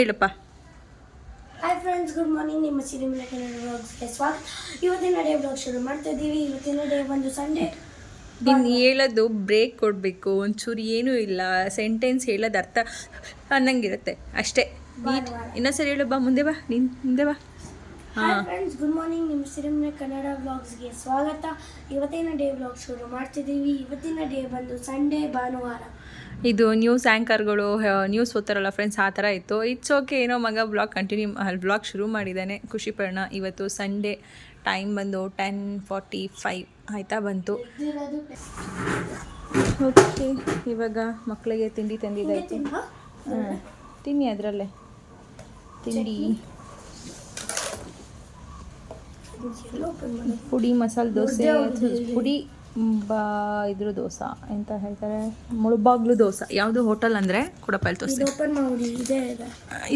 ಹೇಳಪ್ಪ. Hi friends good morning ನಿಮ್ಮ ಸಿರಿಮಿನ ಕನ್ನಡ ಬ್ಲಾಗ್ಸ್ಗೆ ಸ್ವಾಗತ. ಇವತ್ತಿನ ಡೇ ಬ್ಲಾಗ್ ಶುರು ಮಾಡ್ತಾ ಇದ್ದೀವಿ. ಇವತ್ತಿನ ಡೇ ಒಂದು ಸಂಡೇ ನೀನು ಹೇಳೋದು ಬ್ರೇಕ್ ಕೊಡಬೇಕು. ಒಂಚೂರು ಏನೂ ಇಲ್ಲ. ಸೆಂಟೆನ್ಸ್ ಹೇಳೋದು ಅರ್ಥ ಅನ್ನಂಗಿರುತ್ತೆ. ಅಷ್ಟೇ. ನೀಟ್ ಇನ್ನೊಂದ್ಸರಿ ಹೇಳು ಬಾ ಮುಂದೆ ಬಾ. ನಿನ್ ಮುಂದೆ ಬಾ. ಹಾಯ್ ಫ್ರೆಂಡ್ಸ್ ಗುಡ್ ಮಾರ್ನಿಂಗ್ ನಿಮ್ಮ ಸಿರಿಮಿನ ಕನ್ನಡ ಬ್ಲಾಗ್ಸ್ಗೆ ಸ್ವಾಗತ. ಇವತ್ತಿನ ಡೇ ಬ್ಲಾಗ್ ಶುರು ಮಾಡ್ತಿದ್ದೀವಿ. ಇವತ್ತಿನ ಡೇ ಬಂದು ಸಂಡೇ ಭಾನುವಾರ. ಇದು ನ್ಯೂಸ್ ಆ್ಯಂಕರ್ಗಳು ನ್ಯೂಸ್ ಓದ್ತಾರಲ್ಲ ಫ್ರೆಂಡ್ಸ್ ಆ ಥರ ಇತ್ತು. ಇಟ್ಸ್ ಓಕೆ ಏನೋ ಮಗ ಬ್ಲಾಗ್ ಕಂಟಿನ್ಯೂ ಬ್ಲಾಗ್ ಶುರು ಮಾಡಿದ್ದಾನೆ. ಖುಷಿ ಪಡೋಣ ಇವತ್ತು ಸಂಡೇ ಟೈಮ್ ಬಂದು ಟೆನ್ ಫಾರ್ಟಿ ಫೈವ್ ಆಯಿತಾ ಬಂತು. ಓಕೆ ಇವಾಗ ಮಕ್ಕಳಿಗೆ ತಿಂಡಿ ತಂದಿದ್ದಾಯ್ತು. ಹಾಂ ತಿನ್ನಿ ಅದರಲ್ಲೇ. ತಿಂಡಿ. ಪುಡಿ ಮಸಾಲೆ ದೋಸೆ ಪುಡಿ. ಬಾ ಇದ್ರ ದೋಸೆ ಎಂತ ಹೇಳ್ತಾರೆ? ಮುಳುಬಾಗ್ಲು ದೋಸೆ. ಯಾವುದು ಹೋಟೆಲ್ ಅಂದರೆ ಕೊಡಪಲ್ಲಿ ದೋಸೆ ಇದು ಓಪನ್ ಮಾಡಿ ಇದೇ ಇದೆ.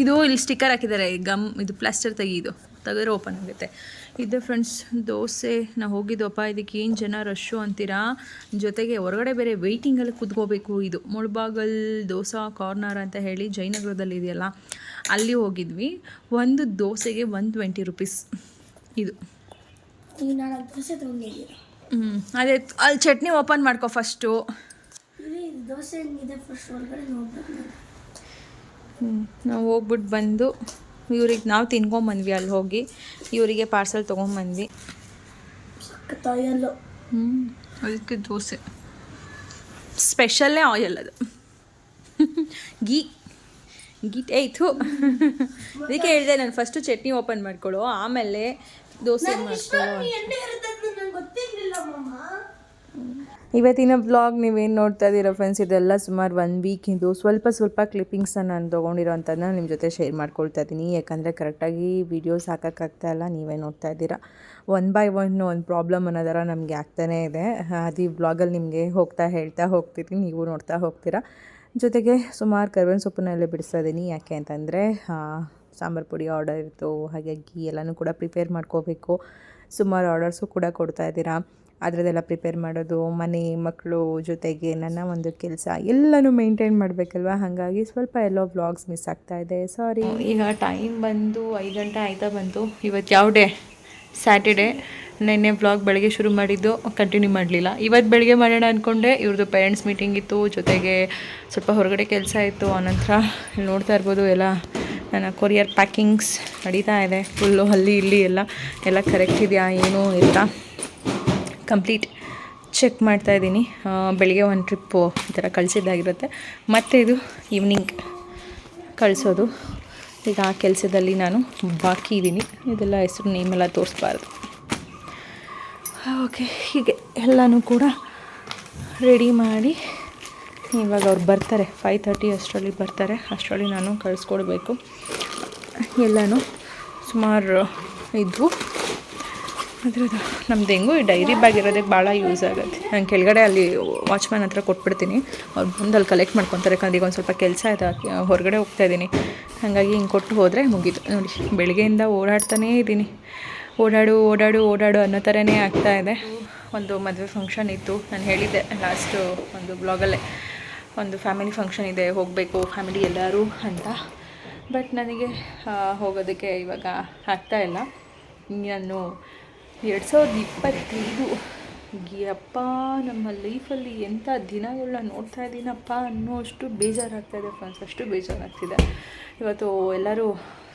ಇದು ಇಲ್ಲಿ ಸ್ಟಿಕ್ಕರ್ ಹಾಕಿದ್ದಾರೆ. ಗಮ್ ಇದು ಪ್ಲಾಸ್ಟರ್ ತೆಗೀದು ತೆಗೆದ್ರೆ ಓಪನ್ ಆಗುತ್ತೆ. ಇದು ಫ್ರೆಂಡ್ಸ್ ದೋಸೆ. ನಾವು ಹೋಗಿದ್ದೋಪ್ಪ ಇದಕ್ಕೆ ಏನು ಜನ ರಶ್ಶು ಅಂತೀರಾ? ಜೊತೆಗೆ ಹೊರಗಡೆ ಬೇರೆ ವೆಯ್ಟಿಂಗಲ್ಲಿ ಕುತ್ಕೋಬೇಕು ಇದು. ಮುಳುಬಾಗಲ್ ದೋಸೆ ಕಾರ್ನರ್ ಅಂತ ಹೇಳಿ ಜಯನಗರದಲ್ಲಿ ಇದೆಯಲ್ಲ ಅಲ್ಲಿ ಹೋಗಿದ್ವಿ. ಒಂದು ದೋಸೆಗೆ ಒನ್ ಟ್ವೆಂಟಿ ರುಪೀಸ್ ಇದು. ದೋಸೆ ತೊಗೊಂಡಿದ್ದೀರಾ? ಹ್ಞೂ ಅದೇ ಅಲ್ಲಿ ಚಟ್ನಿ ಓಪನ್ ಮಾಡ್ಕೊ ಫಸ್ಟು. ಇಲ್ಲಿ ದೋಸೆ ಹೆಂಗಿದೆ ಫಸ್ಟ್ ಒಳಗಡೆ. ಹ್ಞೂ ನಾವು ಹೋಗ್ಬಿಟ್ಟು ಬಂದು ಇವ್ರಿಗೆ ನಾವು ತಿನ್ಕೊಂಬಂದ್ವಿ ಅಲ್ಲಿ ಹೋಗಿ. ಇವರಿಗೆ ಪಾರ್ಸಲ್ ತೊಗೊಂಬಂದ್ವಿ ಸಖತ್ ಆಯಲ್ಲು ಹ್ಞೂ ಅದಕ್ಕೆ ದೋಸೆ. ಸ್ಪೆಷಲ್ಲೇ ಆಯಿಲ್ ಅದು. ಗೀ ಗೀಟ್ ಏಯ್ತು ಅದಕ್ಕೆ ಹೇಳಿದೆ ನಾನು ಫಸ್ಟು ಚಟ್ನಿ ಓಪನ್ ಮಾಡ್ಕೊಳ್ಳೋ ಆಮೇಲೆ ದೋಸೆ ಮಾಡ್ಕೊಳ್ಳೋ ಇವತ್ತಿನ ಬ್ಲಾಗ್ ನೀವೇನು ನೋಡ್ತಾ ಇದ್ದೀರಾ ಫ್ರೆಂಡ್ಸ್ ಇದೆಲ್ಲ ಸುಮಾರು ಒನ್ ವೀಕಿಂದು ಸ್ವಲ್ಪ ಸ್ವಲ್ಪ ಕ್ಲಿಪ್ಪಿಂಗ್ಸನ್ನು ನಾನು ತೊಗೊಂಡಿರೋಂಥದ್ದನ್ನ ನಿಮ್ಮ ಜೊತೆ ಶೇರ್ ಮಾಡ್ಕೊಳ್ತಾ ಇದ್ದೀನಿ. ಯಾಕಂದರೆ ಕರೆಕ್ಟಾಗಿ ವೀಡಿಯೋಸ್ ಹಾಕೋಕ್ಕಾಗ್ತಾ ಇಲ್ಲ. ನೀವೇ ನೋಡ್ತಾ ಇದ್ದೀರಾ. ಒನ್ ಬೈ ಒನ್ ಒಂದು ಪ್ರಾಬ್ಲಮ್ ಅನ್ನೋದರ ನಮಗೆ ಆಗ್ತಾನೇ ಇದೆ. ಅದು ಈ ಬ್ಲಾಗಲ್ಲಿ ನಿಮಗೆ ಹೋಗ್ತಾ ಹೇಳ್ತಾ ಹೋಗ್ತಿದ್ದೀನಿ ನೀವು ನೋಡ್ತಾ ಹೋಗ್ತೀರಾ. ಜೊತೆಗೆ ಸುಮಾರು ಕರ್ಬೇವಿನ ಸೊಪ್ಪನ್ನೆಲ್ಲ ಬಿಡಿಸ್ತಾ ಇದ್ದೀನಿ. ಯಾಕೆ ಅಂತಂದರೆ ಸಾಂಬಾರು ಪುಡಿ ಆರ್ಡರ್ ಇತ್ತು. ಹಾಗಾಗಿ ಎಲ್ಲನೂ ಕೂಡ ಪ್ರಿಪೇರ್ ಮಾಡ್ಕೋಬೇಕು. ಸುಮಾರು ಆರ್ಡರ್ಸು ಕೂಡ ಕೊಡ್ತಾ ಇದ್ದೀರಾ. ಅದರದ್ದೆಲ್ಲ ಪ್ರಿಪೇರ್ ಮಾಡೋದು, ಮನೆ ಮಕ್ಕಳು ಜೊತೆಗೆ ನನ್ನ ಒಂದು ಕೆಲಸ, ಎಲ್ಲನೂ ಮೇಂಟೈನ್ ಮಾಡಬೇಕಲ್ವ? ಹಾಗಾಗಿ ಸ್ವಲ್ಪ ಎಲ್ಲೋ ವ್ಲಾಗ್ಸ್ ಮಿಸ್ ಆಗ್ತಾ ಇದೆ. ಸಾರಿ ಈಗ ಟೈಮ್ ಬಂದು ಐದು ಗಂಟೆ ಆಯ್ತಾ ಬಂತು. ಇವತ್ತು ಯಾವ ಡೇ ಸ್ಯಾಟರ್ಡೇ ನಿನ್ನೆ ಬ್ಲಾಗ್ ಬೆಳಗ್ಗೆ ಶುರು ಮಾಡಿದ್ದು ಕಂಟಿನ್ಯೂ ಮಾಡಲಿಲ್ಲ. ಇವತ್ತು ಬೆಳಗ್ಗೆ ಮಾಡೋಣ ಅಂದ್ಕೊಂಡೆ ಇವ್ರದ್ದು ಪೇರೆಂಟ್ಸ್ ಮೀಟಿಂಗ್ ಇತ್ತು, ಜೊತೆಗೆ ಸ್ವಲ್ಪ ಹೊರಗಡೆ ಕೆಲಸ ಇತ್ತು. ಆನಂತರ ನೋಡ್ತಾ ಇರ್ಬೋದು ಎಲ್ಲ, ನನ್ನ ಕೊರಿಯರ್ ಪ್ಯಾಕಿಂಗ್ಸ್ ನಡೀತಾ ಇದೆ. ಫುಲ್ಲು ಅಲ್ಲಿ ಇಲ್ಲಿ ಎಲ್ಲ ಎಲ್ಲ ಕರೆಕ್ಟ್ ಇದೆಯಾ, ಏನೂ ಇಲ್ಲ. ಕಂಪ್ಲೀಟ್ ಚೆಕ್ ಮಾಡ್ತಾ ಇದ್ದೀನಿ. ಬೆಳಿಗ್ಗೆ ಒಂದು ಟ್ರಿಪ್ಪು ಈ ಥರ ಕಳಿಸಿದ್ದಾಗಿರುತ್ತೆ. ಮತ್ತು ಇದು ಈವ್ನಿಂಗ್ ಕಳಿಸೋದು. ಈಗ ಆ ಕೆಲಸದಲ್ಲಿ ನಾನು ಬಾಕಿ ಇದ್ದೀನಿ. ಇದೆಲ್ಲ ಹೆಸರು ನೇಮೆಲ್ಲ ತೋರಿಸ್ಬಾರ್ದು. ಓಕೆ ಹೀಗೆ ಎಲ್ಲನೂ ಕೂಡ ರೆಡಿ ಮಾಡಿ ಇವಾಗ ಅವ್ರು ಬರ್ತಾರೆ. ಫೈವ್ ತರ್ಟಿ ಅಷ್ಟರಲ್ಲಿ ಬರ್ತಾರೆ. ಅಷ್ಟರಲ್ಲಿ ನಾನು ಕಳಿಸ್ಕೊಡ್ಬೇಕು. ಎಲ್ಲನೂ ಸುಮಾರು ಇದ್ವು. ಅದ್ರದ್ದು ನಮ್ದು ಹೆಂಗೂ ಈ ಡೈರಿ ಬ್ಯಾಗ್ ಇರೋದಕ್ಕೆ ಭಾಳ ಯೂಸ್ ಆಗುತ್ತೆ. ನಾನು ಕೆಳಗಡೆ ಅಲ್ಲಿ ವಾಚ್ಮ್ಯಾನ್ ಹತ್ರ ಕೊಟ್ಬಿಡ್ತೀನಿ. ಅವ್ರು ಬಂದು ಅಲ್ಲಿ ಕಲೆಕ್ಟ್ ಮಾಡ್ಕೊತಾರೆ. ಯಾಕಂದ್ರೆ ಈಗ ಒಂದು ಸ್ವಲ್ಪ ಕೆಲಸ ಇದೆ. ಹೊರಗಡೆ ಹೋಗ್ತಾ ಇದ್ದೀನಿ. ಹಾಗಾಗಿ ಹಿಂಗೆ ಕೊಟ್ಟು ಹೋದರೆ ಮುಗೀತು. ನೋಡಿ, ಬೆಳಗ್ಗೆಯಿಂದ ಓಡಾಡ್ತಾನೇ ಇದ್ದೀನಿ. ಓಡಾಡು ಓಡಾಡು ಓಡಾಡು ಅನ್ನೋ ಥರನೇ ಆಗ್ತಾ ಇದೆ. ಒಂದು ಮದುವೆ ಫಂಕ್ಷನ್ ಇತ್ತು. ನಾನು ಹೇಳಿದ್ದೆ ಲಾಸ್ಟು ಒಂದು ಬ್ಲಾಗಲ್ಲೇ ಒಂದು ಫ್ಯಾಮಿಲಿ ಫಂಕ್ಷನ್ ಇದೆ, ಹೋಗಬೇಕು ಫ್ಯಾಮಿಲಿ ಎಲ್ಲರೂ ಅಂತ. ಬಟ್ ನನಗೆ ಹೋಗೋದಕ್ಕೆ ಇವಾಗ ಆಗ್ತಾ ಇಲ್ಲ. ನಾನು ಎರಡು ಸಾವಿರದ ಇಪ್ಪತ್ತೈದು. ಯಪ್ಪ ನಮ್ಮ ಲೈಫಲ್ಲಿ ಎಂಥ ದಿನಗಳನ್ನ ನೋಡ್ತಾ ಇದ್ದೀನಪ್ಪ ಅನ್ನೋಷ್ಟು ಬೇಜಾರಾಗ್ತಾಯಿದೆ ಫ್ರೆಂಡ್ಸ್ ಅಷ್ಟು ಬೇಜಾರಾಗ್ತಿದೆ. ಇವತ್ತು ಎಲ್ಲರೂ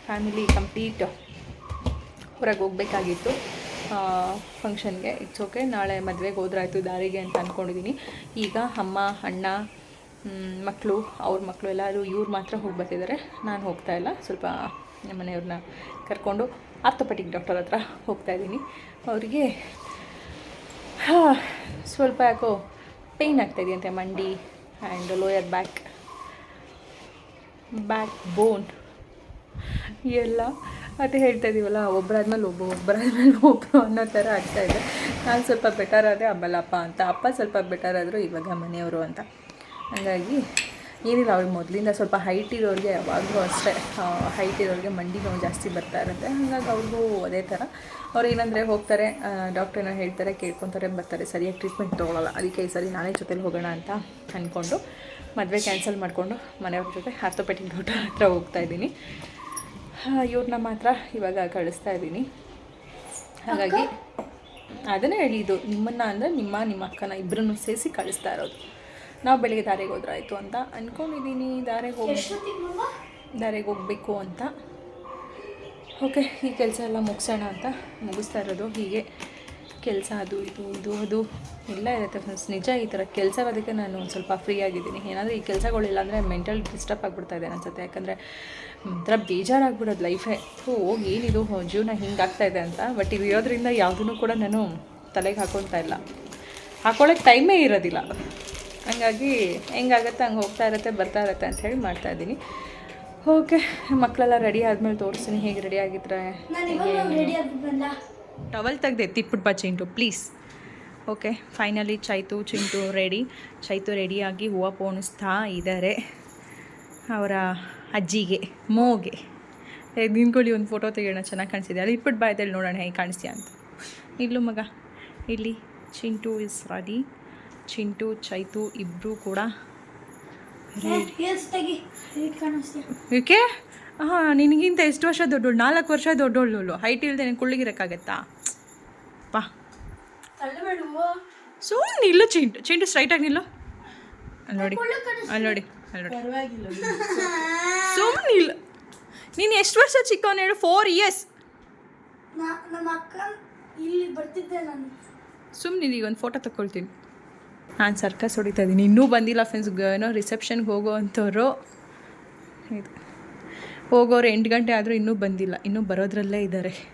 ಫ್ಯಾಮಿಲಿ ಕಂಪ್ಲೀಟ್ ಹೊರಗೆ ಹೋಗ್ಬೇಕಾಗಿತ್ತು. ಫಂಕ್ಷನ್ಗೆ ಇಟ್ಸ್ ಓಕೆ ನಾಳೆ ಮದುವೆಗೆ ಹೋದ್ರಾಯ್ತು ದಾರಿಗೆ ಅಂತ ಅಂದ್ಕೊಂಡಿದ್ದೀನಿ ಈಗ ಅಮ್ಮ, ಅಣ್ಣ ಮಕ್ಕಳು ಅವ್ರ ಮಕ್ಕಳು ಎಲ್ಲರೂ ಇವ್ರು ಮಾತ್ರ ಹೋಗಿ ಬರ್ತಿದ್ದಾರೆ ನಾನು ಹೋಗ್ತಾ ಇಲ್ಲ. ಸ್ವಲ್ಪ ನಮ್ಮ ಮನೆಯವ್ರನ್ನ ಕರ್ಕೊಂಡು ಆರ್ಥೋಪೆಟಿಕ್ ಡಾಕ್ಟರ್ ಹತ್ರ ಹೋಗ್ತಾ ಇದ್ದೀನಿ. ಅವರಿಗೆ ಸ್ವಲ್ಪ ಯಾಕೋ ಪೇಯ್ನ್ ಆಗ್ತಾಯಿದೆಯಂತೆ ಮಂಡಿ and lower back back bone ಎಲ್ಲ. ಅದೇ ಹೇಳ್ತಾ ಇದ್ದೀವಲ್ಲ ಒಬ್ಬರಾದ್ಮೇಲೆ ಒಬ್ಬ ಒಬ್ಬರಾದ್ಮೇಲೆ ಒಬ್ಬರು ಅನ್ನೋ ಥರ ಆಗ್ತಾ ಇದೆ. ನಾನು ಸ್ವಲ್ಪ ಬೆಟರ್ ಆದರೆ ಅಮ್ಮಲ್ಲಪ್ಪ ಅಂತ, ಅಪ್ಪ ಸ್ವಲ್ಪ ಬೆಟರ್ ಆದರೂ ಇವಾಗ ಮನೆಯವರು ಅಂತ. ಹಾಗಾಗಿ ಏನಿಲ್ಲ ಅವ್ರಿಗೆ ಮೊದಲಿಂದ ಸ್ವಲ್ಪ ಹೈಟ್ ಇರೋರಿಗೆ ಯಾವಾಗಲೂ ಅಷ್ಟೇ ಹೈಟ್ ಇರೋರಿಗೆ ಮಂಡಿ ನೋವು ಜಾಸ್ತಿ ಬರ್ತಾ ಇರುತ್ತೆ. ಹಾಗಾಗಿ ಅವ್ರಿಗೂ ಅದೇ ಥರ. ಅವ್ರು ಏನಂದರೆ ಹೋಗ್ತಾರೆ ಡಾಕ್ಟ್ರನ್ನ ಹೇಳ್ತಾರೆ ಕೇಳ್ಕೊತಾರೆ ಬರ್ತಾರೆ ಸರಿಯಾಗಿ ಟ್ರೀಟ್ಮೆಂಟ್ ತೊಗೊಳಲ್ಲ. ಅದಕ್ಕೆ ಈ ಸರಿ ನಾನೇ ಜೊತೆಲಿ ಹೋಗೋಣ ಅಂತ ಅಂದ್ಕೊಂಡು ಮದುವೆ ಕ್ಯಾನ್ಸಲ್ ಮಾಡಿಕೊಂಡು ಮನೆಯವ್ರ ಜೊತೆ ಆರ್ಥೋಪೆಟಿಕ್ ಡಾಕ್ಟರ್ ಹತ್ರ ಹೋಗ್ತಾ ಇದ್ದೀನಿ. ಇವ್ರನ್ನ ಮಾತ್ರ ಇವಾಗ ಕಳಿಸ್ತಾ ಇದ್ದೀನಿ. ಹಾಗಾಗಿ ಅದನ್ನೇ ಹೇಳಿದ್ದು ನಿಮ್ಮನ್ನು ಅಂದರೆ ನಿಮ್ಮ ನಿಮ್ಮ ಅಕ್ಕನ ಇಬ್ಬರನ್ನು ಸೇರಿಸಿ ಕಳಿಸ್ತಾ ಇರೋದು. ನಾವು ಬೆಳಿಗ್ಗೆ ದಾರಿಗೆ ಹೋದ್ರಾಯ್ತು ಅಂತ ಅಂದ್ಕೊಂಡಿದ್ದೀನಿ ದಾರಿಗೆ ಹೋಗಿ ದಾರಿಗೆ ಹೋಗಬೇಕು ಅಂತ. ಓಕೆ ಈ ಕೆಲಸ ಎಲ್ಲ ಮುಗಿಸೋಣ ಅಂತ ಮುಗಿಸ್ತಾ ಇರೋದು. ಹೀಗೆ ಕೆಲಸ ಅದು ಇದು ಇದು ಅದು ಎಲ್ಲ ಇರುತ್ತೆ ಫ್ರೆಂಡ್ಸ್ ನಿಜ ಈ ಥರ ಕೆಲಸ ಇರೋದಕ್ಕೆ ನಾನು ಒಂದು ಸ್ವಲ್ಪ ಫ್ರೀ ಆಗಿದ್ದೀನಿ. ಏನಾದರೂ ಈ ಕೆಲಸಗಳಿಲ್ಲ ಅಂದರೆ ಮೆಂಟಲ್ ಡಿಸ್ಟರ್ಬ್ ಆಗಿಬಿಡ್ತಾ ಇದೆ ಅನ್ಸುತ್ತೆ. ಯಾಕಂದರೆ ಒಂಥರ ಬೇಜಾರಾಗ್ಬಿಡೋದು ಲೈಫೇ ಹೋಗಿ ಏನಿದು? ಜೀವನ ಹಿಂಗಾಗ್ತಾ ಇದೆ ಅಂತ. ಬಟ್ ಇದು ಇರೋದ್ರಿಂದ ಯಾವುದನ್ನು ಕೂಡ ನಾನು ತಲೆಗೆ ಹಾಕೊತಾ ಇಲ್ಲ. ಹಾಕೊಳ್ಳೋಕ್ಕೆ ಟೈಮೇ ಇರೋದಿಲ್ಲ. ಹಂಗಾಗಿ ಹೆಂಗಾಗತ್ತೆ ಹಂಗೆ ಹೋಗ್ತಾ ಇರುತ್ತೆ ಬರ್ತಾ ಇರುತ್ತೆ ಅಂತ ಹೇಳಿ ಮಾಡ್ತಾ ಇದ್ದೀನಿ. ಓಕೆ ಮಕ್ಕಳೆಲ್ಲ ರೆಡಿ ಆದಮೇಲೆ ತೋರಿಸ್ತೀನಿ ಹೇಗೆ ರೆಡಿ ಆಗಿದ್ರೆ ಟವಲ್ ತೆಗ್ದೆ ಎತ್ತಿಟ್ಬಿಟ್ಟು ಬಾ Chintu please okay finally Chaitu Chintu ready Chaitu ರೆಡಿಯಾಗಿ ಹೂವು ಪೋಣಿಸ್ತಾ ಇದ್ದಾರೆ ಅವರ ಅಜ್ಜಿಗೆ ಮೋಗೆ. ನಿಂತ್ಕೊಳ್ಳಿ ಒಂದು ಫೋಟೋ ತೆಗೆಯೋಣ ಚೆನ್ನಾಗಿ ಕಾಣಿಸಿದೆ ಅಲ್ಲಿ ಇಟ್ಬಿಟ್ಟು ಬಾಯ್ದಲ್ಲಿ ನೋಡೋಣ ಹೇಗೆ ಕಾಣಿಸ್ತೀಯ ಅಂತ. ಇಲ್ಲೂ ಮಗ ಇಲ್ಲಿ ಚಿಂಟು ಇಸ್ ರೆಡಿ ಚಿಂಟು ಚೈತು ಇಬ್ಬರೂ ಕೂಡ ಏಕೆ? ಹಾಂ ನಿನಗಿಂತ ಎಷ್ಟು ವರ್ಷ ದೊಡ್ಡೋಳು? ನಾಲ್ಕು ವರ್ಷ ದೊಡ್ಡೋಳು ಹೈಟ್ ಇಲ್ಲದೆ ನೀನು ಕುಳ್ಳಿಗಿರೋಕ್ಕಾಗತ್ತಾ? ತಳ್ಳಬೇಡು. ಸುಮ್ಮನೆ ನಿಲ್ಲು ಚಿಂಟು. ಚಿಂಟು ಸ್ಟ್ರೈಟಾಗಿ ನಿಲ್ಲು. ಅಲ್ಲಿ ನೋಡಿ. ಅಲ್ಲಿ ನೋಡಿ. ಅಲ್ಲಿ ನೋಡಿ. ಸುಮ್ಮನೆ ಇಲ್ಲ ನೀನು ಎಷ್ಟು ವರ್ಷ ಚಿಕ್ಕವನು ಹೇಳು? ಫೋರ್ ಇಯರ್ಸ್ ನಮ್ಮ ಅಕ್ಕ ಇಲ್ಲಿ ಬರ್ತಿದ್ದೆ ನಾನು. ಸುಮ್ಮನೆ ಈಗ ಒಂದು ಫೋಟೋ ತಗೊಳ್ತೀನಿ ನಾನು ಸರ್ಕಸ್ ಹೊಡಿತಾ ಇದ್ದೀನಿ. ಇನ್ನೂ ಬಂದಿಲ್ಲ ಫ್ರೆಂಡ್ಸ್ ಏನೋ ರಿಸೆಪ್ಷನ್ಗೆ ಹೋಗೋ ಅಂಥವ್ರು. ಇದು. ಹೋಗೋರು ಎಂಟು ಗಂಟೆ ಆದರೂ ಇನ್ನೂ ಬಂದಿಲ್ಲ. ಇನ್ನೂ ಬರೋದ್ರಲ್ಲೇ ಇದ್ದಾರೆ.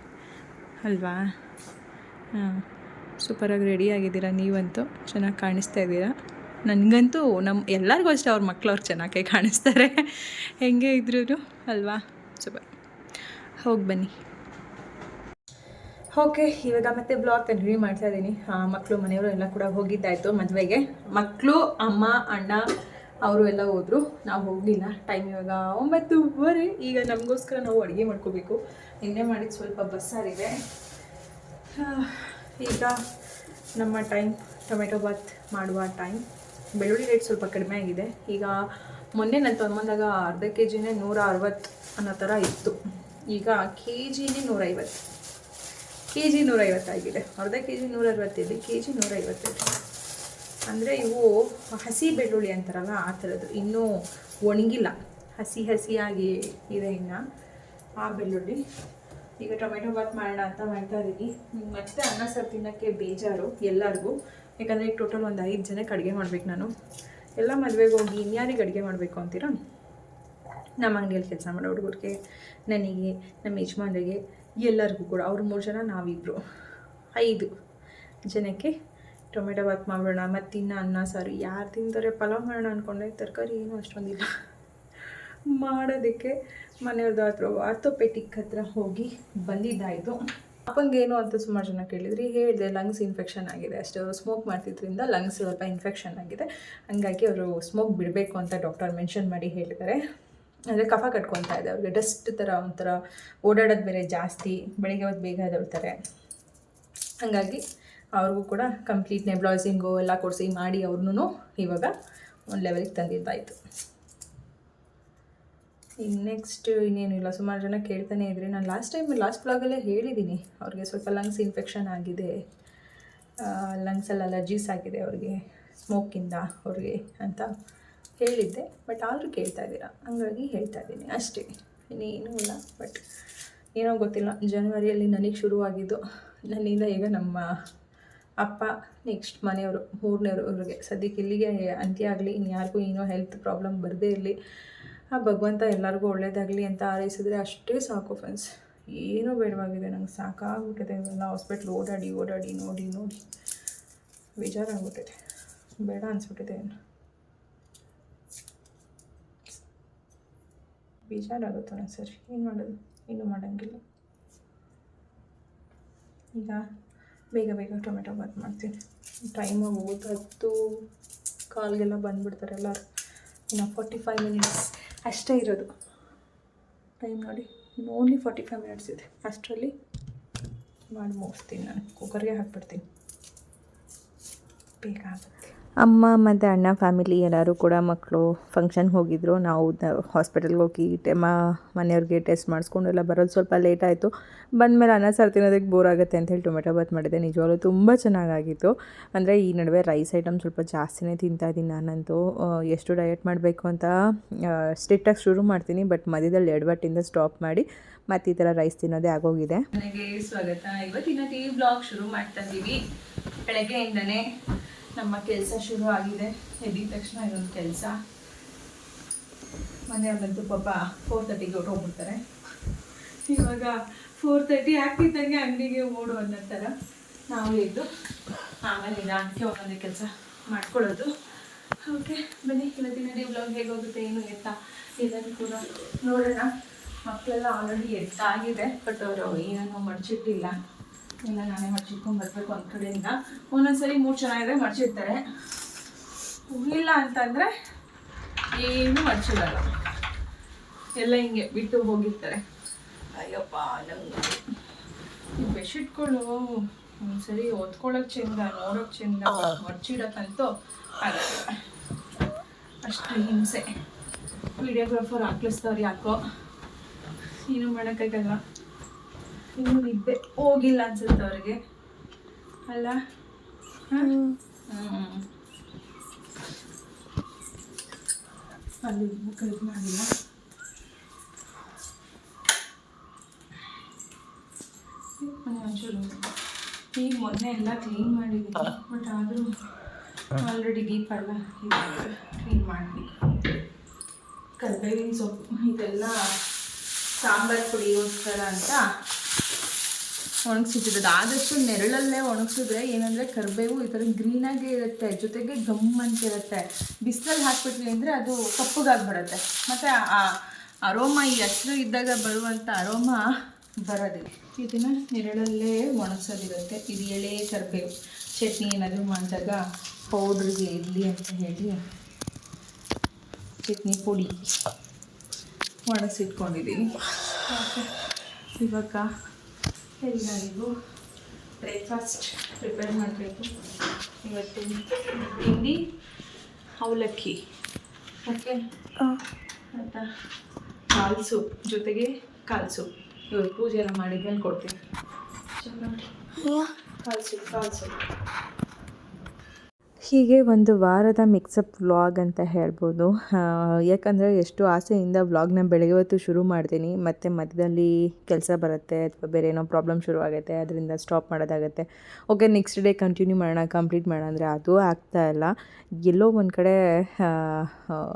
ಅಲ್ವಾ? ಹಾಂ. ಸೂಪರಾಗಿ ರೆಡಿ ಆಗಿದ್ದೀರಾ ನೀವಂತೂ? ಚೆನ್ನಾಗಿ ಕಾಣಿಸ್ತಾ ಇದ್ದೀರಾ? ನನಗಂತೂ ನಮ್ಮ ಎಲ್ಲರಿಗೂ ಅಷ್ಟೇ ಅವ್ರ ಮಕ್ಕಳು ಅವ್ರು ಚೆನ್ನಾಗೇ ಕಾಣಿಸ್ತಾರೆ. ಹೆಂಗೆ ಇದ್ರೂ ಅಲ್ವಾ? ಸೂಪರ್ ಹೋಗಿ ಬನ್ನಿ. ಓಕೆ, ಇವಾಗ ಮತ್ತೆ ಬ್ಲಾಗ್ ಕಂಟಿನ್ಯೂ ಮಾಡ್ತಾ ಇದ್ದೀನಿ ಮಕ್ಕಳು ಮನೆಯವರು ಎಲ್ಲ ಕೂಡ ಹೋಗಿದ್ದಾಯಿತು ಮದುವೆಗೆ. ಮಕ್ಕಳು ಅಮ್ಮ, ಅಣ್ಣ, ಅವರು ಎಲ್ಲ ಹೋದರು. ನಾವು ಹೋಗಲಿಲ್ಲ. ಟೈಮ್ ಇವಾಗ ಒಂಬತ್ತುವರೆ. ಈಗ ನಮಗೋಸ್ಕರ ನಾವು ಅಡುಗೆ ಮಾಡ್ಕೋಬೇಕು. ನಿನ್ನೆ ಮಾಡಿದ ಸ್ವಲ್ಪ ಬಸ್ಸಾರಿದೆ ಈಗ ನಮ್ಮ ಟೈಮ್ ಟೊಮೆಟೊ ಬಾತ್ ಮಾಡುವ ಟೈಮ್ ಬೆಳ್ಳುಳ್ಳಿ ರೇಟ್ ಸ್ವಲ್ಪ ಕಡಿಮೆ ಆಗಿದೆ. ಈಗ ಮೊನ್ನೆ ನಾನು ತೊಗೊಂಬಂದಾಗ ಅರ್ಧ ಕೆ ಜಿನೇ ನೂರ ಅರವತ್ತು ಅನ್ನೋ ಥರ ಇತ್ತು. ಈಗ ಕೆ ಜಿನೇ ನೂರೈವತ್ತು. ಕೆ ಜಿ ನೂರೈವತ್ತಾಗಿದೆ. ಅರ್ಧ ಕೆ ಜಿ ನೂರ ಇದೆ ಕೆ ಜಿ ನೂರೈವತ್ತಿದೆ. ಅಂದರೆ ಇವು ಹಸಿ ಬೆಳ್ಳುಳ್ಳಿ ಅಂತಾರಲ್ಲ, ಆ ಥರದ್ದು. ಇನ್ನೂ ಒಣಗಿಲ್ಲ. ಹಸಿ ಹಸಿಯಾಗಿ ಇದೆ ಇನ್ನು ಆ ಬೆಳ್ಳುಳ್ಳಿ. ಈಗ ಟೊಮೆಟೊ ಬಾತ್ ಮಾಡೋಣ ಅಂತ ಮಾಡ್ತಾ ಇದ್ದೀನಿ ಮತ್ತೆ ಅನ್ನ ಸಾರು ತಿನ್ನೋಕ್ಕೆ ಬೇಜಾರು ಎಲ್ಲರಿಗೂ. ಯಾಕಂದರೆ ಈಗ ಟೋಟಲ್ ಒಂದು ಐದು ಜನಕ್ಕೆ ಅಡುಗೆ ಮಾಡ್ಬೇಕು ನಾನು. ಎಲ್ಲ ಮದುವೆಗೆ ಹೋಗಿ ಇನ್ಯಾರಿಗೆ ಅಡುಗೆ ಮಾಡಬೇಕು ಅಂತೀರಾ? ನಮ್ಮ ಅಂಗಡಿಯಲ್ಲಿ ಕೆಲಸ ಮಾಡೋ ಹುಡುಗರಿಗೆ, ನನಗೆ ನಮ್ಮ ಯಜಮಾನ್ರಿಗೆ. ಎಲ್ಲರಿಗೂ ಕೂಡ, ಅವ್ರು ಮೂರು ಜನ ನಾವಿಬ್ಬರು ಐದು ಜನಕ್ಕೆ ಟೊಮೆಟೊ ಬಾತ್ ಮಾಡೋಣ ಮತ್ತು ಇನ್ನ ಅನ್ನ, ಸಾರು. ಯಾರು ತಿಂತಾರೆ? ಪಲಾವ್ ಮಾಡೋಣ ಅಂದ್ಕೊಂಡೆ ತರಕಾರಿ ಏನೂ ಅಷ್ಟೊಂದಿಲ್ಲ. ಮಾಡೋದಕ್ಕೆ ಮನೆಯವ್ರದ್ದು ಹತ್ರ ಆರ್ಥೋಪೆಟಿಕ್ ಹತ್ರ ಹೋಗಿ ಬಂದಿದ್ದಾಯಿತು. ಅಪ್ಪಂಗೇನು ಅಂತ ಸುಮಾರು ಜನ ಕೇಳಿದ್ರಿ. ಹೇಳಿದೆ ಲಂಗ್ಸ್ ಇನ್ಫೆಕ್ಷನ್ ಆಗಿದೆ. ಅಷ್ಟು ಸ್ಮೋಕ್ ಮಾಡ್ತಿದ್ರಿಂದ ಲಂಗ್ಸ್ ಸ್ವಲ್ಪ ಇನ್ಫೆಕ್ಷನ್ ಆಗಿದೆ. ಹಾಗಾಗಿ ಅವರು ಸ್ಮೋಕ್ ಬಿಡಬೇಕು ಅಂತ ಡಾಕ್ಟರ್ ಮೆನ್ಷನ್ ಮಾಡಿ ಹೇಳಿದ್ದಾರೆ. ಅಂದರೆ ಕಫ ಕಟ್ಕೊತಾ ಇದೆ, ಅವ್ರಿಗೆ ಡಸ್ಟ್ ಥರ ಒಂಥರ ಓಡಾಡೋದು ಬೇರೆ ಜಾಸ್ತಿ, ಬೆಳಿಗ್ಗೆ ಹೊತ್ತು ಬೇಗ ಎದ್ದೇಳ್ತಾರೆ. ಹಾಗಾಗಿ ಅವ್ರಿಗೂ ಕೂಡ ಕಂಪ್ಲೀಟ್ ನೆಬ್ಲಾಯ್ಸಿಂಗು ಎಲ್ಲ ಕೊಡಿಸಿ ಮಾಡಿ ಅವ್ರನ್ನೂ ಇವಾಗ ಒಂದು ಲೆವೆಲ್ಗೆ ತಂದಿದ್ದಾಯಿತು. ಇನ್ನು ನೆಕ್ಸ್ಟ್ ಇನ್ನೇನಿಲ್ಲ ಸುಮಾರು ಜನ ಕೇಳ್ತಾನೆ ಇದ್ರಿ, ನಾನು ಲಾಸ್ಟ್ ಟೈಮ್ ಲಾಸ್ಟ್ ಬ್ಲಾಗಲ್ಲೇ ಹೇಳಿದ್ದೀನಿ ಅವ್ರಿಗೆ ಸ್ವಲ್ಪ ಲಂಗ್ಸ್ ಇನ್ಫೆಕ್ಷನ್ ಆಗಿದೆ ಲಂಗ್ಸಲ್ಲಿ ಅಲರ್ಜೀಸ್ ಆಗಿದೆ ಅವ್ರಿಗೆ ಸ್ಮೋಕಿಂದ ಅವ್ರಿಗೆ ಅಂತ. ಹೇಳಿದ್ದೆ ಬಟ್ ಆದರೂ ಕೇಳ್ತಾ ಇದ್ದೀರಾ? ಹಂಗಾಗಿ ಹೇಳ್ತಾ ಇದ್ದೀನಿ. ಅಷ್ಟೇ. ಇನ್ನೇನು ಇಲ್ಲ ಬಟ್ ಏನೋ ಗೊತ್ತಿಲ್ಲ. ಜನವರಿಯಲ್ಲಿ ನನಗೆ ಶುರುವಾಗಿದ್ದು, ನನ್ನಿಂದ ಈಗ ನಮ್ಮ ಅಪ್ಪ ನೆಕ್ಸ್ಟ್ ಮನೆಯವರು ಮೂರನೇವರು ಅವ್ರಿಗೆ. ಸದ್ಯಕ್ಕೆ ಇಲ್ಲಿಗೆ ಅಂತ್ಯ ಆಗಲಿ ಇನ್ಯಾರಿಗೂ ಏನೋ ಹೆಲ್ತ್ ಪ್ರಾಬ್ಲಮ್ ಬರದೇ ಇರಲಿ, ಆ ಭಗವಂತ ಎಲ್ಲರಿಗೂ ಒಳ್ಳೇದಾಗಲಿ ಅಂತ ಆರೈಸಿದ್ರೆ ಅಷ್ಟೇ ಸಾಕು ಫ್ರೆಂಡ್ಸ್ ಏನೂ ಬೇಡವಾಗಿದೆ, ನಂಗೆ ಸಾಕಾಗ್ಬಿಟ್ಟಿದೆ ಇವೆಲ್ಲ. ಹಾಸ್ಪಿಟ್ಲ್ ಓಡಾಡಿ ಓಡಾಡಿ, ನೋಡಿ ನೋಡಿ. ಬೇಜಾರಾಗ್ಬಿಟ್ಟಿದೆ. ಬೇಡ ಅನಿಸ್ಬಿಟ್ಟಿದೆ ಏನು ಬೇಜಾರಾಗುತ್ತೆ ಸರಿ? ಏನು ಮಾಡೋದು? ಏನು ಮಾಡೋಂಗಿಲ್ಲ. ಈಗ ಬೇಗ ಬೇಗ ಟೊಮೆಟೊ ಬಾತ್ ಮಾಡ್ತೀನಿ. ಟೈಮ್ ಹೋಗುತ್ತೆ ಹತ್ತು ಕಾಲ್ಗೆಲ್ಲ ಬಂದುಬಿಡ್ತಾರೆ ಎಲ್ಲರೂ. ಇನ್ನು ಫೋರ್ಟಿ ಫೈವ್ ಮಿನಿಟ್ಸ್ ಅಷ್ಟೇ ಇರೋದು. ಟೈಮ್ ನೋಡಿ, ಇನ್ನು ಓನ್ಲಿ ಫಾರ್ಟಿ ಫೈವ್ ಮಿನಿಟ್ಸ್ ಇದೆ. ಅಷ್ಟರಲ್ಲಿ ಮಾಡಿ ಮುಗಿಸ್ತೀನಿ ನಾನು. ಕುಕ್ಕರ್ಗೆ ಹಾಕ್ಬಿಡ್ತೀನಿ. ಬೇಗ ಆಗುತ್ತೆ ಅಮ್ಮ ಮತ್ತು ಅಣ್ಣ ಫ್ಯಾಮಿಲಿ ಎಲ್ಲರೂ ಕೂಡ ಮಕ್ಕಳು ಫಂಕ್ಷನ್ಗೆ ಹೋಗಿದ್ರು. ನಾವು ಹಾಸ್ಪಿಟಲ್ಗೆ ಹೋಗಿ ಟೆಮ್ಮ ಮನೆಯವ್ರಿಗೆ ಟೆಸ್ಟ್ ಮಾಡಿಸ್ಕೊಂಡು ಎಲ್ಲ ಬರೋದು ಸ್ವಲ್ಪ ಲೇಟ್ ಆಯಿತು. ಬಂದಮೇಲೆ ಅನ್ನ ಸಾರು ತಿನ್ನೋದಕ್ಕೆ ಬೋರ್ ಆಗುತ್ತೆ ಅಂತ ಹೇಳಿ ಟೊಮೆಟೊ ಬಾತ್ ಮಾಡಿದೆ. ನಿಜವಾಗ್ಲೂ ತುಂಬ ಚೆನ್ನಾಗಾಗಿತ್ತು. ಅಂದರೆ ಈ ನಡುವೆ ರೈಸ್ ಐಟಮ್ ಸ್ವಲ್ಪ ಜಾಸ್ತಿನೇ ತಿಂತಾ ಇದ್ದೀನಿ ನಾನಂತೂ. ಎಷ್ಟು ಡಯಟ್ ಮಾಡಬೇಕು ಅಂತ ಸ್ಟ್ರಿಕ್ಟಾಗಿ ಶುರು ಮಾಡ್ತೀನಿ. ಬಟ್ ಮಧ್ಯದಲ್ಲಿ ಎಡವಟ್ಟಿಂದ ಸ್ಟಾಪ್ ಮಾಡಿ ಮತ್ತು ಈ ಥರ ರೈಸ್ ತಿನ್ನೋದೇ ಆಗೋಗಿದೆ. ನನಗೆ ಸ್ವಾಗತ. ಇವತ್ತಿನ ಟಿ ಬ್ಲಾಗ್ ಶುರು ಮಾಡ್ತಾ ಇದ್ದೀವಿ ಬೆಳಗ್ಗೆಯಿಂದನೇ ನಮ್ಮ ಕೆಲಸ ಶುರು ಆಗಿದೆ. ಎದ್ದಿದ ತಕ್ಷಣ ಇದೊಂದು ಕೆಲಸ. ಮನೆಯಲ್ಲಂತೂ ಪಾಪ ಫೋರ್ ತರ್ಟಿಗೆ ಹೊರಟೋಗ್ಬಿಡ್ತಾರೆ. ಇವಾಗ ಫೋರ್ ತರ್ಟಿ ಆಗ್ತಿದ್ದಂಗೆ ಅಂಗಡಿಗೆ ಓಡು ಅನ್ನೋ ಥರ ನಾವು ಎದ್ದು ಆಮೇಲೆ ನಿಧಾನಕ್ಕೆ ಒಂದೊಂದೇ ಕೆಲಸ ಮಾಡ್ಕೊಳ್ಳೋದು. ಓಕೆ, ಬನ್ನಿ, ಇವತ್ತಿನ ಡೇ ಬ್ಲಾಗ್ ಹೇಗೆ ಹೋಗುತ್ತೆ, ಏನು ಎತ್ತ, ಇದನ್ನು ಕೂಡ ನೋಡೋಣ. ಮಕ್ಕಳೆಲ್ಲ ಆಲ್ರೆಡಿ ಎತ್ತಾಗಿದೆ ಬಟ್ ಅವರು ಏನೋ ಮಡ್ಚಿಟ್ಟಿಲ್ಲ ಇಲ್ಲ ನಾನೇ ಮಡ್ಚಿಟ್ಕೊಂಡು ಬರಬೇಕು ಒಂದು ಕಡೆಯಿಂದ ಒಂದೊಂದ್ಸರಿ ಮೂರು ಚೆನ್ನಾಗಿದ್ರೆ ಮಡ್ಚಿರ್ತಾರೆ ಇಲ್ಲ ಅಂತಂದರೆ ಏನು ಮಡ್ಚಿಡಲ್ಲ ಎಲ್ಲ ಹಿಂಗೆ ಬಿಟ್ಟು ಹೋಗಿರ್ತಾರೆ. ಅಯ್ಯಪ್ಪ, ನಂಗೆ. ಬೆಡ್ಶೀಟ್ಗಳು ಒಂದ್ಸರಿ ಓದ್ಕೊಳ್ಳೋಕೆ ಚೆಂದ, ನೋಡೋಕೆ ಚೆಂದ ಮಡ್ಚಿಡಕ್ಕಂತೂ ಆಗಲ್ಲ ಅಷ್ಟು ಹಿಂಸೆ. ವಿಡಿಯೋಗ್ರಾಫರ್ ಹಾಕ್ಲಿಸ್ತವ್ರು ಯಾಕೋ? ಏನು ಮಾಡೋಕ್ಕಾಗಲ್ಲ. ಇನ್ನು ನಿದ್ದೆ ಹೋಗಿಲ್ಲ ಅನ್ಸುತ್ತೆ ಅವ್ರಿಗೆ. ಅಲ್ಲ? ಹ್ಮ್. ಅಲ್ಲಿ ಕಲಿತು ಮಾಡಿಲ್ಲ. ಒಂಚೂರು. ಈಗ ಮೊನ್ನೆ ಎಲ್ಲ ಕ್ಲೀನ್ ಮಾಡಿದ್ದೀನಿ ಬಟ್ ಆದರೂ ಆಲ್ರೆಡಿ ದೀಪ ಅಲ್ಲ ಕ್ಲೀನ್ ಮಾಡಬೇಕು. ಕರ್ಬೇವಿನ ಸೊಪ್ಪು ಇದೆಲ್ಲ ಸಾಂಬಾರು ಪುಡಿಗೋಸ್ಕರ ಅಂತ ಒಣಗಿಸಿಟ್ಟಿರೋದು ಆದಷ್ಟು ನೆರಳಲ್ಲೇ ಒಣಗಿಸಿದ್ರೆ ಏನಂದರೆ ಕರಿಬೇವು ಈ ಥರ ಗ್ರೀನಾಗೇ ಇರುತ್ತೆ, ಜೊತೆಗೆ ಗಮ್ ಅಂತ ಇರುತ್ತೆ. ಬಿಸಿಲಲ್ಲಿ ಹಾಕ್ಬಿಟ್ವಿ ಅಂದರೆ ಅದು ಕಪ್ಪಗಾಗ್ಬಿಡುತ್ತೆ. ಮತ್ತು ಆ ಅರೋಮ ಈ ಹಸಿರು ಇದ್ದಾಗ ಬರುವಂಥ ಅರೋಮ ಬರೋದಿಲ್ಲ. ಇದನ್ನು ನೆರಳಲ್ಲೇ ಒಣಗಿಸೋದಿರುತ್ತೆ. ಇದು ಎಳೆ, ಕರಿಬೇವು, ಚಟ್ನಿ ಏನಾದರೂ ಮಾಡಿದಾಗ ಪೌಡ್ರಿಗೆ ಇರಲಿ ಅಂತ ಹೇಳಿ ಚಟ್ನಿ ಪುಡಿ ಒಣಗಿಸಿಟ್ಕೊಂಡಿದ್ದೀನಿ ಇವಾಗ ಎಲ್ಲರಿಗೂ ಬ್ರೇಕ್ಫಾಸ್ಟ್ ಪ್ರಿಪೇರ್ ಮಾಡಬೇಕು. ಇವತ್ತು ತಿಂಡಿ ಅವಲಕ್ಕಿ. ಓಕೆ? ಆಯಿತಾ ಕಾಲು ಸೂಪ್. ಜೊತೆಗೆ ಕಾಲು ಸೂಪ್. ಇವಾಗ ಪೂಜೆ ಎಲ್ಲ ಮಾಡಿದ್ಮೇಲೆ ಕೊಡ್ತೀನಿ. ಕಾಲು ಸೂಪ್ ಕಾಲು ಸೂಪ್. ಹೀಗೆ ಒಂದು ವಾರದ ಮಿಕ್ಸಪ್ ವ್ಲಾಗ್ ಅಂತ ಹೇಳ್ಬೋದು. ಯಾಕಂದರೆ ಎಷ್ಟು ಆಸೆಯಿಂದ ವ್ಲಾಗ್ನ ಬೆಳಗ್ಗೆ ಹೊತ್ತು ಶುರು ಮಾಡ್ತೀನಿ. ಮತ್ತು ಮಧ್ಯದಲ್ಲಿ ಕೆಲಸ ಬರುತ್ತೆ, ಅಥವಾ ಬೇರೆ ಏನೋ ಪ್ರಾಬ್ಲಮ್ ಶುರು ಆಗುತ್ತೆ, ಅದರಿಂದ ಸ್ಟಾಪ್ ಮಾಡೋದಾಗುತ್ತೆ. ಓಕೆ ನೆಕ್ಸ್ಟ್ ಡೇ ಕಂಟಿನ್ಯೂ ಮಾಡೋಣ ಕಂಪ್ಲೀಟ್ ಮಾಡೋಣ ಅಂದರೆ ಅದು ಆಗ್ತಾ ಇಲ್ಲ. ಎಲ್ಲೋ ಒಂದು ಕಡೆ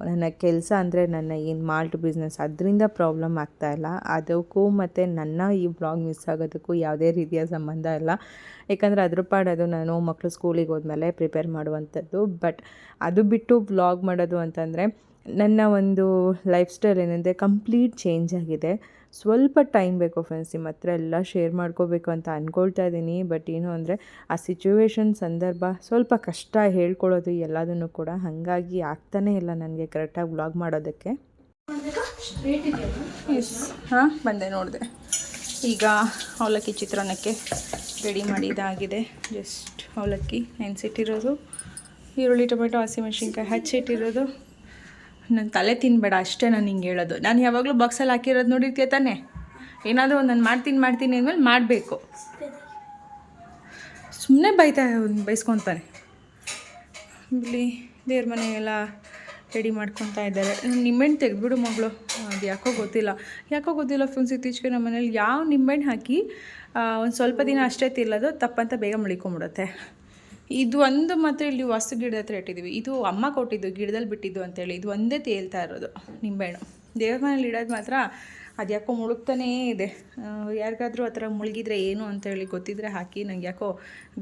ನನ್ನ ಕೆಲಸ ಅಂದರೆ ನನ್ನ ಏನು ಮಾಲ್ಟ್ ಬಿಸ್ನೆಸ್ ಅದರಿಂದ ಪ್ರಾಬ್ಲಮ್ ಆಗ್ತಾ ಇಲ್ಲ. ಅದಕ್ಕೂ ಮತ್ತು ನನ್ನ ಈ ವ್ಲಾಗ್ ಮಿಸ್ ಆಗೋದಕ್ಕೂ ಯಾವುದೇ ರೀತಿಯ ಸಂಬಂಧ ಇಲ್ಲ. ಯಾಕಂದರೆ ಅದ್ರ ಪಾಡದು ನಾನು ಮಕ್ಕಳು ಸ್ಕೂಲಿಗೆ ಹೋದ್ಮೇಲೆ ಪ್ರಿಪೇರ್ ಮಾಡುವಂಥದ್ದು. ಬಟ್ ಅದು ಬಿಟ್ಟು ವ್ಲಾಗ್ ಮಾಡೋದು ಅಂತಂದರೆ ನನ್ನ ಒಂದು ಲೈಫ್ ಸ್ಟೈಲ್ ಏನಂದರೆ ಕಂಪ್ಲೀಟ್ ಚೇಂಜ್ ಆಗಿದೆ. ಸ್ವಲ್ಪ ಟೈಮ್ ಬೇಕು ಫ್ರೆಂಡ್ಸ್ ನಿಮ್ಮ ಹತ್ರ ಎಲ್ಲ ಶೇರ್ ಮಾಡ್ಕೋಬೇಕು ಅಂತ ಅಂದ್ಕೊಳ್ತಾ ಇದ್ದೀನಿ. ಬಟ್ ಏನು ಅಂದರೆ ಆ ಸಿಚುವೇಶನ್ ಸಂದರ್ಭ ಸ್ವಲ್ಪ ಕಷ್ಟ ಹೇಳ್ಕೊಳ್ಳೋದು ಎಲ್ಲದನ್ನು ಕೂಡ ಹಾಗಾಗಿ ಆಗ್ತಾನೇ ಇಲ್ಲ ನನಗೆ ಕರೆಕ್ಟಾಗಿ ವ್ಲಾಗ್ ಮಾಡೋದಕ್ಕೆ. ಹಾಂ ಬಂದೆ ನೋಡಿದೆ. ಈಗ ಅವಲಕ್ಕಿ ಚಿತ್ರಾನ್ನಕ್ಕೆ ರೆಡಿ ಮಾಡಿದಾಗಿದೆ ಜಸ್ಟ್ ಅವಲಕ್ಕಿ ನೆನೆಸಿಟ್ಟಿರೋದು. ಈರುಳ್ಳಿ, ಟೊಮೆಟೊ ಹಸಿಮೆಣ್ಸಿನ್ಕಾಯಿ ಹಚ್ಚಿಟ್ಟಿರೋದು. ನನ್ನ ತಲೆ ತಿನ್ನಬೇಡ ಅಷ್ಟೇ ನಾನು ಹಿಂಗೆ ಹೇಳೋದು. ನಾನು ಯಾವಾಗಲೂ ಬಾಕ್ಸಲ್ಲಿ ಹಾಕಿರೋದು ನೋಡಿರ್ತೀಯ ತಾನೆ? ಏನಾದರೂ ಒಂದು ನಾನು ಮಾಡ್ತೀನಿ ಮಾಡ್ತೀನಿ ಅಂದಮೇಲೆ ಮಾಡಬೇಕು. ಸುಮ್ಮನೆ ಬೈತಾ, ಬೈಸ್ಕೊತಾನೆ. ಇಲ್ಲಿ ದೇವ್ರ ಮನೆಗೆಲ್ಲ ರೆಡಿ ಮಾಡ್ಕೊತಾ ಇದ್ದಾರೆ. ನಿಂಬೆಹಣ್ಣು ತೆಗೆದ್ಬಿಡು ಮಗಳು. ಅದು ಯಾಕೋ ಗೊತ್ತಿಲ್ಲ. ಯಾಕೋ ಗೊತ್ತಿಲ್ಲ ಫ್ರೆಂಡ್ಸ್, ಇತ್ತೀಚೆಗೆ ನಮ್ಮ ಮನೇಲಿ ಯಾವ ನಿಂಬೆಹಣ್ಣು ಹಾಕಿ ಒಂದು ಸ್ವಲ್ಪ ದಿನ ಅಷ್ಟೇ ತಿಲ್ಲೋದು ತಪ್ಪಂತ ಬೇಗ ಮುಳಿಕೊಂಬಿಡುತ್ತೆ ಇದು ಒಂದು ಮಾತ್ರ ಇಲ್ಲಿ ವಾಸ್ತು ಗಿಡದ ಹತ್ರ ಇಟ್ಟಿದ್ದೀವಿ ಇದು ಅಮ್ಮ ಕೊಟ್ಟಿದ್ದು, ಗಿಡದಲ್ಲಿ ಬಿಟ್ಟಿದ್ದು ಅಂತೇಳಿ. ಇದು ಒಂದೇ ತೇಲ್ತಾ ಇರೋದು ನಿಂಬೆಹಣ್ಣು. ದೇವ್ರ ಮನೇಲಿ ಇಡೋದು ಮಾತ್ರ ಅದು ಯಾಕೋ ಮುಳುಗ್ತಾನೇ ಇದೆ. ಯಾರಿಗಾದರೂ ಆ ಥರ ಮುಳುಗಿದ್ರೆ ಏನು ಅಂತೇಳಿ ಗೊತ್ತಿದ್ರೆ ಹಾಕಿ ನಂಗೆ ಯಾಕೋ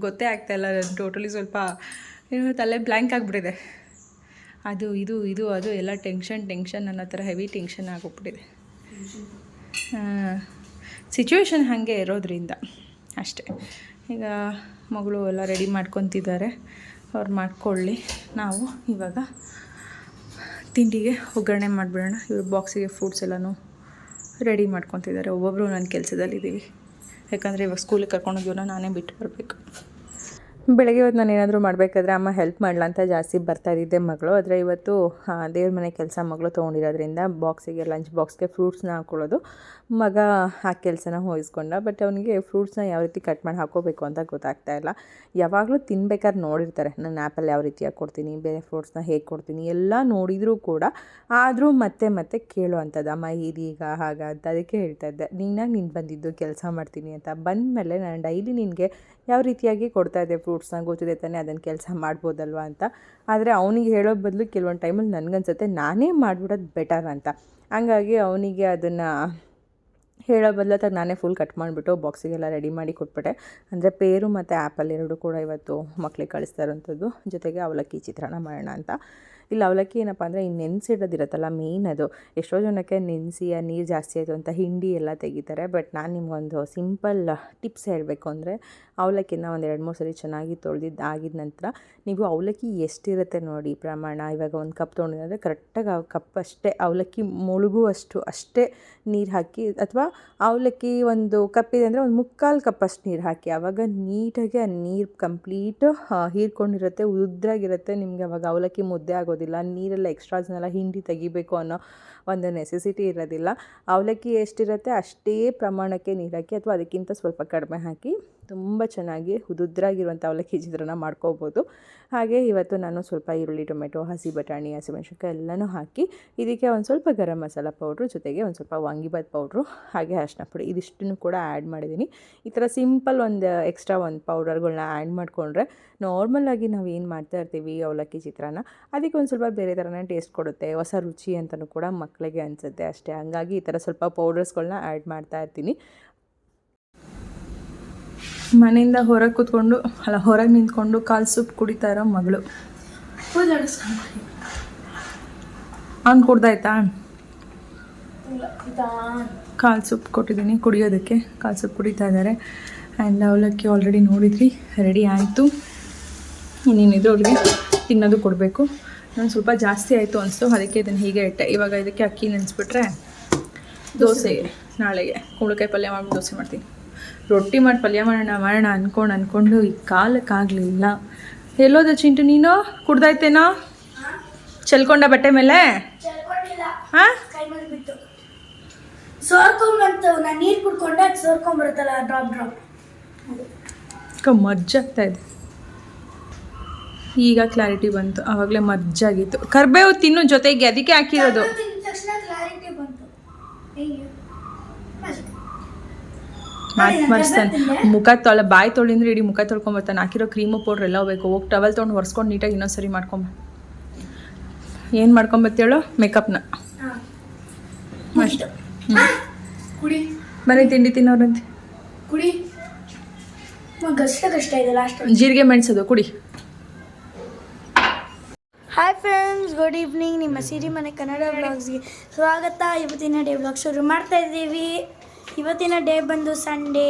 ಗೊತ್ತೇ ಆಗ್ತಾಯಿಲ್ಲ ಟೋಟಲಿ ಸ್ವಲ್ಪ ತಲೆ ಬ್ಲ್ಯಾಂಕ್ ಆಗಿಬಿಟ್ಟಿದೆ. ಅದು, ಇದು ಇದು, ಅದು ಎಲ್ಲ ಟೆನ್ಷನ್ ಟೆನ್ಷನ್ ನನ್ನ ಥರ ಹೆವಿ ಟೆನ್ಷನ್ ಆಗೋಗ್ಬಿಟ್ಟಿದೆ. ಸಿಚುವೇಶನ್ ಹಾಗೆ ಇರೋದ್ರಿಂದ ಅಷ್ಟೇ. ಈಗ ಮಗಳು ಎಲ್ಲ ರೆಡಿ ಮಾಡ್ಕೊತಿದ್ದಾರೆ. ಅವ್ರು ಮಾಡ್ಕೊಳ್ಳಿ. ನಾವು ಇವಾಗ ತಿಂಡಿಗೆ ಒಗ್ಗರಣೆ ಮಾಡಿಬಿಡೋಣ. ಇವ್ರ ಬಾಕ್ಸಿಗೆ ಫ್ರೂಟ್ಸ್ ಎಲ್ಲನೂ ರೆಡಿ ಮಾಡ್ಕೊತಿದ್ದಾರೆ. ಒಬ್ಬೊಬ್ಬರು ನನ್ನ ಕೆಲಸದಲ್ಲಿದ್ದೀವಿ. ಯಾಕಂದರೆ ಇವಾಗ ಸ್ಕೂಲಿಗೆ ಕರ್ಕೊಂಡೋಗಿವ್ನ ನಾನೇ ಬಿಟ್ಟು ಬರಬೇಕು. ಬೆಳಗ್ಗೆ ಹೊತ್ತು ನಾನು ಏನಾದರೂ ಮಾಡಬೇಕಾದ್ರೆ ಅಮ್ಮ ಹೆಲ್ಪ್ ಮಾಡಲ ಅಂತ ಜಾಸ್ತಿ ಬರ್ತಾ ಇದ್ದಿದ್ದೆ ಮಗಳು. ಆದರೆ ಇವತ್ತು ದೇವ್ರ ಮನೆ ಕೆಲಸ ಮಗಳು ತೊಗೊಂಡಿರೋದ್ರಿಂದ ಬಾಕ್ಸಿಗೆ ಲಂಚ್ ಬಾಕ್ಸ್ಗೆ ಫ್ರೂಟ್ಸ್ನ ಹಾಕ್ಕೊಳ್ಳೋದು ಮಗ ಆ ಕೆಲಸನ ವಹಿಸ್ಕೊಂಡ ಬಟ್ ಅವನಿಗೆ ಫ್ರೂಟ್ಸ್ನ ಯಾವ ರೀತಿ ಕಟ್ ಮಾಡಿ ಹಾಕೋಬೇಕು ಅಂತ ಗೊತ್ತಾಗ್ತಾ ಇಲ್ಲ. ಯಾವಾಗಲೂ ತಿನ್ಬೇಕಾದ್ರೆ ನೋಡಿರ್ತಾರೆ ನಾನು ಆ್ಯಪಲ್ ಯಾವ ರೀತಿಯಾಗಿ ಕೊಡ್ತೀನಿ, ಬೇರೆ ಫ್ರೂಟ್ಸ್ನ ಹೇಗೆ ಕೊಡ್ತೀನಿ? ಎಲ್ಲ ನೋಡಿದರೂ ಕೂಡ ಆದರೂ ಮತ್ತೆ ಮತ್ತೆ ಕೇಳೋ ಅಂಥದ್ದು ಅಮ್ಮ, ಇದೀಗ ಹಾಗ ಅಂತ ಅದಕ್ಕೆ ಹೇಳ್ತಾ ಇದ್ದೆ. ನೀನಾಗಿ ನೀನು ಬಂದಿದ್ದು ಕೆಲಸ ಮಾಡ್ತೀನಿ ಅಂತ? ಬಂದ ಮೇಲೆ ನಾನು ಡೈಲಿ ನಿನಗೆ ಯಾವ ರೀತಿಯಾಗಿ ಕೊಡ್ತಾ ಇದ್ದೆ ಫ್ರೂಟ್ಸ್ನ ಗೊತ್ತಿದೆ ತಾನೇ ಅದನ್ನು ಕೆಲಸ ಮಾಡ್ಬೋದಲ್ವಾ ಅಂತ. ಆದರೆ ಅವನಿಗೆ ಹೇಳೋ ಬದಲು ಕೆಲವೊಂದು ಟೈಮಲ್ಲಿ ನನಗನ್ಸುತ್ತೆ, ನಾನೇ ಮಾಡಿಬಿಡೋದು ಬೆಟರ್ ಅಂತ. ಹಂಗಾಗಿ ಅವನಿಗೆ ಅದನ್ನು ಹೇಳೋ ಬದಲು ನಾನೇ ಫುಲ್ ಕಟ್ ಮಾಡಿಬಿಟ್ಟು ಬಾಕ್ಸಿಗೆಲ್ಲ ರೆಡಿ ಮಾಡಿ ಕೊಟ್ಬಿಟ್ಟೆ. ಅಂದರೆ ಪೇರು ಮತ್ತು ಆ್ಯಪಲ್ ಎರಡು ಕೂಡ ಇವತ್ತು ಮಕ್ಳಿಗೆ ಕಳಿಸ್ತಾ ಇರೋಂಥದ್ದು. ಜೊತೆಗೆ ಅವಲಕ್ಕಿ ಚಿತ್ರಾನ್ನ ಮಾಡೋಣ ಅಂತ. ಇಲ್ಲಿ, ಅವಲಕ್ಕಿ ಏನಪ್ಪ ಅಂದರೆ ಈ ನೆನೆಸಿಡೋದಿರತ್ತಲ್ಲ ಮೇಯ್ನ್ ಅದು. ಎಷ್ಟೋ ಜನಕ್ಕೆ ನೆನೆಸಿ, ಆ ನೀರು ಜಾಸ್ತಿ ಆಯಿತು ಅಂತ ಹಿಂಡಿ ಎಲ್ಲ ತೆಗಿತಾರೆ. ಬಟ್ ನಾನು ನಿಮಗೊಂದು ಸಿಂಪಲ್ ಟಿಪ್ಸ್ ಹೇಳಬೇಕು ಅಂದರೆ ಅವಲಕ್ಕಿನ ಒಂದು ಎರಡು ಮೂರು ಸರಿ ಚೆನ್ನಾಗಿ ತೊಳೆದಿದ್ದು ಆಗಿದ ನಂತರ ನೀವು ಅವಲಕ್ಕಿ ಎಷ್ಟಿರುತ್ತೆ ನೋಡಿ ಪ್ರಮಾಣ. ಇವಾಗ ಒಂದು ಕಪ್ ತೊಗೊಂಡಿದ್ರೆ ಕರೆಕ್ಟಾಗಿ ಆ ಕಪ್ ಅಷ್ಟೇ, ಅವಲಕ್ಕಿ ಮುಳುಗುವಷ್ಟು ಅಷ್ಟೇ ನೀರು ಹಾಕಿ ಅಥವಾ ಅವಲಕ್ಕಿ ಒಂದು ಕಪ್ ಇದೆ ಅಂದರೆ ಒಂದು ಮುಕ್ಕಾಲು ಕಪ್ ಅಷ್ಟು ನೀರು ಹಾಕಿ. ಆವಾಗ ನೀಟಾಗಿ ಆ ನೀರು ಕಂಪ್ಲೀಟ್ ಹೀರ್ಕೊಂಡಿರುತ್ತೆ, ಉದ್ರಾಗಿರುತ್ತೆ. ನಿಮಗೆ ಅವಾಗ ಅವಲಕ್ಕಿ ಮುದ್ದೆ ಆಗೋದಿಲ್ಲ, ನೀರೆಲ್ಲ ಎಕ್ಸ್ಟ್ರಾಸ್ನೆಲ್ಲ ಹಿಂಡಿ ತೆಗಿಬೇಕು ಅನ್ನೋ ಒಂದು ನೆಸೆಸಿಟಿ ಇರೋದಿಲ್ಲ. ಅವಲಕ್ಕಿ ಎಷ್ಟಿರುತ್ತೆ ಅಷ್ಟೇ ಪ್ರಮಾಣಕ್ಕೆ ನೀರು ಹಾಕಿ ಅಥವಾ ಅದಕ್ಕಿಂತ ಸ್ವಲ್ಪ ಕಡಿಮೆ ಹಾಕಿ ತುಂಬ ಚೆನ್ನಾಗಿ ಹುದುದ್ರಾಗಿರುವಂಥ ಅವಲಕ್ಕಿ ಚಿತ್ರಾನ್ನ ಮಾಡ್ಕೋಬೋದು. ಹಾಗೆ ಇವತ್ತು ನಾನು ಸ್ವಲ್ಪ ಈರುಳ್ಳಿ, ಟೊಮೆಟೊ, ಹಸಿ ಬಟಾಣಿ ಹಸಿಮೆಣ್ಸಿನ್ಕಾಯಿ ಎಲ್ಲನೂ ಹಾಕಿ ಇದಕ್ಕೆ ಒಂದು ಸ್ವಲ್ಪ ಗರಂ ಮಸಾಲ ಪೌಡ್ರು ಜೊತೆಗೆ ಒಂದು ಸ್ವಲ್ಪ ವಾಂಗಿಬಾತ್ ಪೌಡ್ರು ಹಾಗೆ ಅರಿಶಿನ ಪುಡಿ ಇದಿಷ್ಟನ್ನು ಕೂಡ ಆ್ಯಡ್ ಮಾಡಿದ್ದೀನಿ. ಈ ಥರ ಸಿಂಪಲ್ ಒಂದು ಎಕ್ಸ್ಟ್ರಾ ಒಂದು ಪೌಡರ್ಗಳನ್ನ ಆ್ಯಡ್ ಮಾಡಿಕೊಂಡ್ರೆ ನಾರ್ಮಲಾಗಿ ನಾವು ಏನು ಮಾಡ್ತಾ ಇರ್ತೀವಿ ಅವಲಕ್ಕಿ ಚಿತ್ರಾನ್ನ? ಅದಕ್ಕೆ ಒಂದು ಸ್ವಲ್ಪ ಬೇರೆ ಥರನೇ ಟೇಸ್ಟ್ ಕೊಡುತ್ತೆ. ಹೊಸ ರುಚಿ ಅಂತಲೂ ಕೂಡ ಮಕ್ಕಳಿಗೆ ಅನಿಸುತ್ತೆ ಅಷ್ಟೇ. ಹಂಗಾಗಿ ಈ ಥರ ಸ್ವಲ್ಪ ಪೌಡರ್ಸ್ಗಳನ್ನ ಆ್ಯಡ್ ಮಾಡ್ತಾ ಇರ್ತೀನಿ. ಮನೆಯಿಂದ ಹೊರಗೆ ಕೂತ್ಕೊಂಡು, ಅಲ್ಲ ಹೊರಗೆ ನಿಂತ್ಕೊಂಡು ಕಾಲು ಸೂಪ್ ಕುಡಿತಾ ಇರೋ ಮಗಳು. ಅವ್ನು ಕುಡ್ದಾಯ್ತಾ ಕಾಲು ಸೂಪ್ ಕೊಟ್ಟಿದ್ದೀನಿ ಕುಡಿಯೋದಕ್ಕೆ. ಕಾಲು ಸೂಪ್ ಕುಡಿತಾ ಇದ್ದಾರೆ. ಆ್ಯಂಡ್ ಅವಲಕ್ಕಿ ಆಲ್ರೆಡಿ ನೋಡಿದ್ವಿ. ರೆಡಿ ಆಯಿತು. ಇನ್ನೇನಿದ್ರು ಅವ್ರಿಗೆ ತಿನ್ನೋದು ಕೊಡಬೇಕು. ನಾನು ಸ್ವಲ್ಪ ಜಾಸ್ತಿ ಆಯಿತು ಅನಿಸ್ತು ಅದಕ್ಕೆ ಇದನ್ನು ಹೀಗೆ ಇಟ್ಟೆ. ಇವಾಗ ಇದಕ್ಕೆ ಅಕ್ಕಿ ನೆನೆಸ್ಬಿಟ್ರೆ ದೋಸೆಗೆ ನಾಳೆಗೆ. ಕುಂಬಳಕಾಯಿ ಪಲ್ಯ ಮಾಡಿ ದೋಸೆ ಮಾಡ್ತೀನಿ. ರೊಟ್ಟಿ ಮಾಡಿ ಪಲ್ಯ ಮಾಡೋಣ ಮಾಡೋಣ ಅಂದ್ಕೊಂಡು ಅಂದ್ಕೊಂಡು ಈ ಕಾಲಕ್ಕಾಗಲಿಲ್ಲ ಎಲ್ಲೋದ ಚಿಂಟು ನೀನು? ಕುಡ್ದಾಯ್ತೇನೋ? ಚೆಲ್ಕೊಂಡ ಬಟ್ಟೆ ಮೇಲೆ? ಹಾಂ ಸೋರ್ಕೊಂಬಂತು ನಾನು ನೀರು ಕುಡ್ಕೊಂಡೆ ಸೋರ್ಕೊಂಬರುತ್ತಲ್ಲ ಡ್ರಾಪ್ ಡ್ರಾಪ್ ಮಜ್ಜಾಗ್ತಾ ಇದೆ. ಈಗ ಕ್ಲಾರಿಟಿ ಬಂತು. ಆವಾಗಲೇ ಮಜ್ಜಾಗಿತ್ತು. ಕರ್ಬೇವು ತಿನ್ನು ಜೊತೆಗೆ ಅದಕ್ಕೆ ಹಾಕಿರೋದು. ಮಾತು ಮರ್ಸ್ತಾನೆ ಮುಖ ತೊಳೆ ಬಾಯಿ ತೊಳಿಂದ್ರೆ ಇಡೀ ಮುಖ ತೊಳ್ಕೊಂಬರ್ತಾನೆ. ಹಾಕಿರೋ ಕ್ರೀಮು ಪೌಡ್ರ್ ಎಲ್ಲ ಹೋಗ್ಬೇಕು. ಹೋಗಿ ಟವಲ್ ತೊಗೊಂಡು ಒರೆಸ್ಕೊಂಡು ನೀಟಾಗಿ ಇನ್ನೊಂದು ಸರಿ ಮಾಡ್ಕೊಂಬ. ಏನು ಮಾಡ್ಕೊಂಬತ್ತೇಳು ಮೇಕಪ್ನ ಅಷ್ಟು ಕುಡಿ. ಬನ್ನಿ ತಿಂಡಿ ತಿನ್ನೋರಂತೆ. ಕುಡಿ. ಜೀರಿಗೆ ಮೆಣಸೋದು. ಕುಡಿ. ಹಾಯ್ ಫ್ರೆಂಡ್ಸ್ ಗುಡ್ ಈವ್ನಿಂಗ್ ನಿಮ್ಮ ಸಿರಿ ಮನೆ ಕನ್ನಡ ಬ್ಲಾಗ್ಸ್ಗೆ ಸ್ವಾಗತ. ಇವತ್ತಿನ ಡೇ ಬ್ಲಾಗ್ ಶುರು ಮಾಡ್ತಾ ಇದ್ದೀವಿ. ಇವತ್ತಿನ ಡೇ ಬಂದು ಸಂಡೇ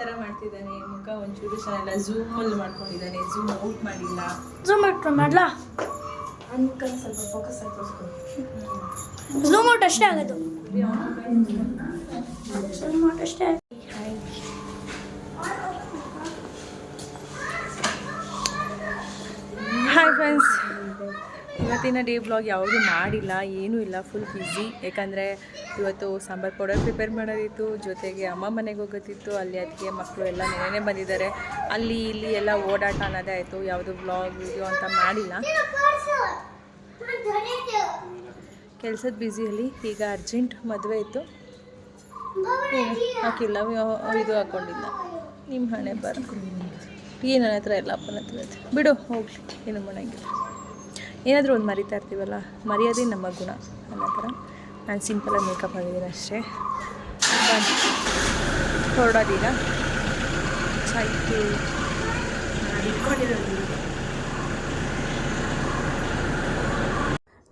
ಥರ ಮಾಡ್ತಿದ್ದಾನೆ. ಮುಖ ಒಂಚೂರು ಚೆನ್ನಾಗಿಲ್ಲ. ಝೂಮಲ್ಲಿ ಮಾಡ್ಕೊಂಡಿದ್ದಾನೆ. ಝೂಮ್ ಔಟ್ ಮಾಡಿಲ್ಲ. ಝೂಮ್ ಔಟ್ ಮಾಡ್ಲಾ? ಸ್ವಲ್ಪ ಫೋಕಸ್ ಝೂಮ್ ಔಟ್ ಅಷ್ಟೇ ಆಗೋದು. ಝೂಮ್ ಔಟ್ ಅಷ್ಟೇ ಹಾಯ್ ಫ್ರೆಂಡ್ಸ್ ಇವತ್ತಿನ ಡೇ ಬ್ಲಾಗ್ ಯಾವುದು ಮಾಡಿಲ್ಲ, ಏನೂ ಇಲ್ಲ ಫುಲ್ ಬ್ಯುಸಿ ಯಾಕಂದರೆ ಇವತ್ತು ಸಾಂಬಾರು ಪೌಡರ್ ಪ್ರಿಪೇರ್ ಮಾಡೋದಿತ್ತು, ಜೊತೆಗೆ ಅಮ್ಮ ಮನೆಗೆ ಹೋಗೋದಿತ್ತು ಅಲ್ಲಿ ಅದಕ್ಕೆ ಮಕ್ಕಳು ಎಲ್ಲ ನೆನೆ ಬಂದಿದ್ದಾರೆ. ಅಲ್ಲಿ ಇಲ್ಲಿ ಎಲ್ಲ ಓಡಾಟ ಅನ್ನೋದೇ ಆಯಿತು, ಯಾವುದು ಬ್ಲಾಗ್ ವಿಡಿಯೋ ಅಂತ ಮಾಡಿಲ್ಲ. ಕೆಲಸದ ಬ್ಯುಸಿಯಲ್ಲಿ ಈಗ ಅರ್ಜೆಂಟ್ ಮದುವೆ ಇತ್ತು. ಹಾಕಿಲ್ಲ ಇದು ಹಾಕ್ಕೊಂಡಿಲ್ಲ ನಿಮ್ಮ ಹಣೆ ಬರ ಏನು ನನ್ನ ಹತ್ರ ಎಲ್ಲ ಅಪ್ಪನ ಹತ್ರ ಬಿಡು, ಹೋಗಲಿ ಏನು ಮಾಡೋಂಗಿಲ್ಲ ಏನಾದರೂ ಒಂದು ಮರಿತಾ ಇರ್ತೀವಲ್ಲ, ಮರ್ಯಾದೆ ನಮ್ಮ ಗುಣ ಅನ್ನೋ ಥರ. ನಾನು ಸಿಂಪಲಾಗಿ ಮೇಕಪ್ ಆಗಿದ್ದೀನಿ ಅಷ್ಟೇ. ಹೊರಡೋದೀಗ ಚಾಯ್ತು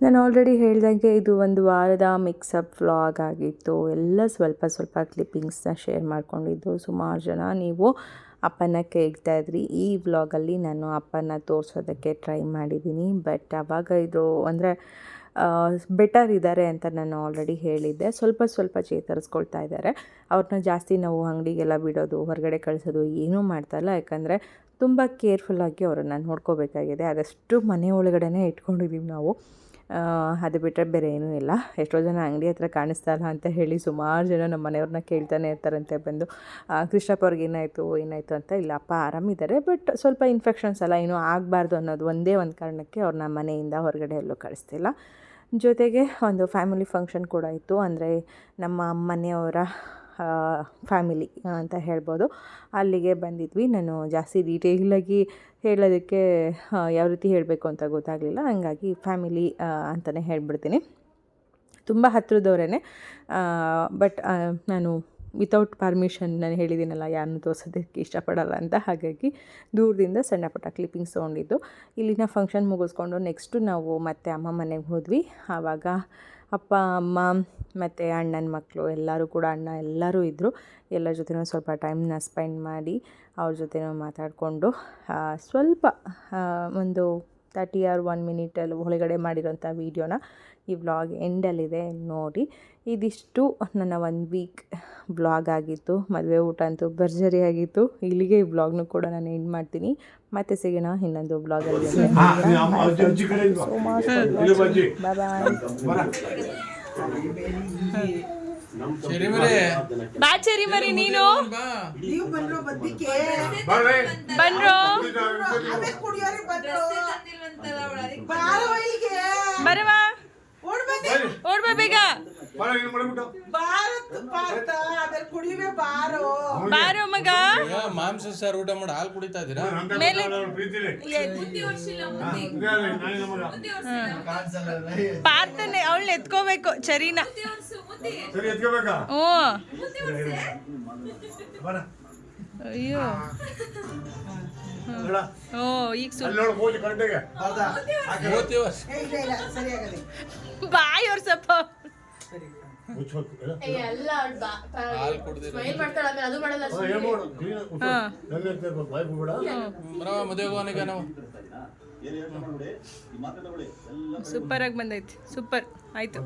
ನಾನು ಆಲ್ರೆಡಿ ಹೇಳ್ದಂಗೆ ಇದು ಒಂದು ವಾರದ ಮಿಕ್ಸಪ್ ವ್ಲಾಗ್ ಆಗಿತ್ತು. ಎಲ್ಲ ಸ್ವಲ್ಪ ಸ್ವಲ್ಪ ಕ್ಲಿಪ್ಪಿಂಗ್ಸ್ನ ಶೇರ್ ಮಾಡಿಕೊಂಡಿದ್ದು ಸುಮಾರು ಜನ. ನೀವು ಅಪ್ಪನ ಕೇಳ್ತಾ ಇದ್ರಿ. ಈ ವ್ಲಾಗಲ್ಲಿ ನಾನು ಅಪ್ಪನ ತೋರಿಸೋದಕ್ಕೆ ಟ್ರೈ ಮಾಡಿದ್ದೀನಿ. ಬಟ್ ಅವಾಗ ಇದು ಅಂದರೆ ಬೆಟರ್ ಇದ್ದಾರೆ ಅಂತ ನಾನು ಆಲ್ರೆಡಿ ಹೇಳಿದ್ದೆ. ಸ್ವಲ್ಪ ಸ್ವಲ್ಪ ಚೇತರಿಸ್ಕೊಳ್ತಾ ಇದ್ದಾರೆ. ಅವ್ರನ್ನ ಜಾಸ್ತಿ ನಾವು ಅಂಗಡಿಗೆಲ್ಲ ಬಿಡೋದು, ಹೊರಗಡೆ ಕಳಿಸೋದು ಏನೂ ಮಾಡ್ತಾ ಇಲ್ಲ. ಯಾಕಂದರೆ, ತುಂಬ ಕೇರ್ಫುಲ್ಲಾಗಿ ಅವರನ್ನು ನೋಡ್ಕೋಬೇಕಾಗಿದೆ. ಆದಷ್ಟು ಮನೆ ಒಳಗಡೆನೇ ಇಟ್ಕೊಂಡಿದ್ದೀವಿ ನಾವು. ಅದು ಬಿಟ್ಟರೆ ಬೇರೆ ಏನೂ ಇಲ್ಲ. ಎಷ್ಟೋ ಜನ ಅಂಗಡಿ ಹತ್ರ ಕಾಣಿಸ್ತಾ ಇಲ್ಲ ಅಂತ ಹೇಳಿ ಸುಮಾರು ಜನ ನಮ್ಮ ಮನೆಯವ್ರನ್ನ ಕೇಳ್ತಾನೆ ಇರ್ತಾರಂತೆ ಬಂದು ಕೃಷ್ಣಪ್ಪ ಅವ್ರಿಗೆ ಏನಾಯಿತು ಏನಾಯಿತು ಅಂತ. ಇಲ್ಲ, ಅಪ್ಪ ಆರಾಮಿದ್ದಾರೆ ಬಟ್ ಸ್ವಲ್ಪ ಇನ್ಫೆಕ್ಷನ್ಸ್ ಎಲ್ಲ ಏನೂ ಆಗಬಾರ್ದು ಅನ್ನೋದು ಒಂದೇ ಒಂದು ಕಾರಣಕ್ಕೆ ಅವ್ರನ್ನ ಮನೆಯಿಂದ ಹೊರಗಡೆ ಎಲ್ಲೂ ಕಳಿಸ್ತಿಲ್ಲ ಜೊತೆಗೆ ಒಂದು ಫ್ಯಾಮಿಲಿ ಫಂಕ್ಷನ್ ಕೂಡ ಇತ್ತು. ಅಂದರೆ ನಮ್ಮ ಮನೆಯವರ ಫ್ಯಾಮಿಲಿ ಅಂತ ಹೇಳ್ಬೋದು. ಅಲ್ಲಿಗೆ ಬಂದಿದ್ವಿ. ನಾನು ಜಾಸ್ತಿ ಡೀಟೇಲಾಗಿ ಹೇಳೋದಕ್ಕೆ ಯಾವ ರೀತಿ ಹೇಳಬೇಕು ಅಂತ ಗೊತ್ತಾಗಲಿಲ್ಲ. ಹಂಗಾಗಿ ಫ್ಯಾಮಿಲಿ ಅಂತಲೇ ಹೇಳ್ಬಿಡ್ತೀನಿ. ತುಂಬ ಹತ್ತಿರದವ್ರೇ ಬಟ್ ನಾನು ವಿತೌಟ್ ಪರ್ಮಿಷನ್ ನಾನು ಹೇಳಿದ್ದೀನಲ್ಲ, ಯಾರನ್ನು ತೋರಿಸೋದಕ್ಕೆ ಇಷ್ಟಪಡಲ್ಲ ಅಂತ. ಹಾಗಾಗಿ ದೂರದಿಂದ ಸಣ್ಣ ಪುಟ್ಟ ಕ್ಲಿಪ್ಪಿಂಗ್ಸ್ ತೊಗೊಂಡಿದ್ದು. ಇಲ್ಲಿನ ಫಂಕ್ಷನ್ ಮುಗಿಸ್ಕೊಂಡು ನೆಕ್ಸ್ಟು ನಾವು ಮತ್ತೆ ಅಮ್ಮ ಮನೆಗೆ ಹೋದ್ವಿ. ಆವಾಗ ಅಪ್ಪ, ಅಮ್ಮ, ಮತ್ತು ಅಣ್ಣನ ಮಕ್ಕಳು ಎಲ್ಲರೂ ಕೂಡ ಅಣ್ಣ ಎಲ್ಲರೂ ಇದ್ದರು ಎಲ್ಲರ ಜೊತೆನೂ ಸ್ವಲ್ಪ ಟೈಮ್ನ ಸ್ಪೆಂಡ್ ಮಾಡಿ ಅವ್ರ ಜೊತೆನೂ ಮಾತಾಡಿಕೊಂಡು ಸ್ವಲ್ಪ ಒಂದು ತರ್ಟಿ ಆರ್ ಒನ್ ಮಿನಿಟಲ್ಲಿ ಒಳಗಡೆ ಮಾಡಿರೋಂಥ ವೀಡಿಯೋನ ಈ ವ್ಲಾಗ್ ಎಂಡಲ್ಲಿದೆ ನೋಡಿ. ಇದಿಷ್ಟು ನನ್ನ ಒನ್ ವೀಕ್ ಬ್ಲಾಗ್ ಆಗಿತ್ತು. ಮದುವೆ ಊಟ ಅಂತೂ ಭರ್ಜರಿ ಆಗಿತ್ತು. ಇಲ್ಲಿಗೆ ಈ ವ್ಲಾಗ್ನು ಕೂಡ ನಾನು ಎಂಡ್ ಮಾಡ್ತೀನಿ. ಮತ್ತೆ ಸಿಗೋಣ ಇನ್ನೊಂದು ವ್ಲಾಗಲ್ಲಿ ಬಾಯ್ ಬಾಯ್ ಬಾ ಚೆರಿ ಮರಿ ನೀನು. ನೀವು ಬಂದ್ರು ಬದ್ನಿಕೆ ಬಂದ್ರು. ಬರವಾ ಓಡ್ ಬನ್ನಿ ಓಡ್ಬಾ ಬೇಗ. ಭಾರತ್ ಆಮೇಲೆ ಕುಡಿವೆ ಬಾರೋ. ಬಾರೋ ಮಗ. ಮಾಂಸ ಸಾರು ಊಟ ಮಾಡಿ ಹಾಲು ಕುಡಿತಾ ಇದ್ದೀರಾ ಮೇಲೆ ಪಾರ್ಥನೆ ಅವಳನ್ನ ಎತ್ಕೋಬೇಕು ಚರಿನ. ಹ್ಞೂ. ಅಯ್ಯೋ. ಓ ಈಗ ಬಾಯ್ ಅವ್ರ ಸ್ವಲ್ಪ ಸೂಪರ್ ಆಗಿ ಬಂದೈತಿ. ಸೂಪರ್. ಆಯ್ತು.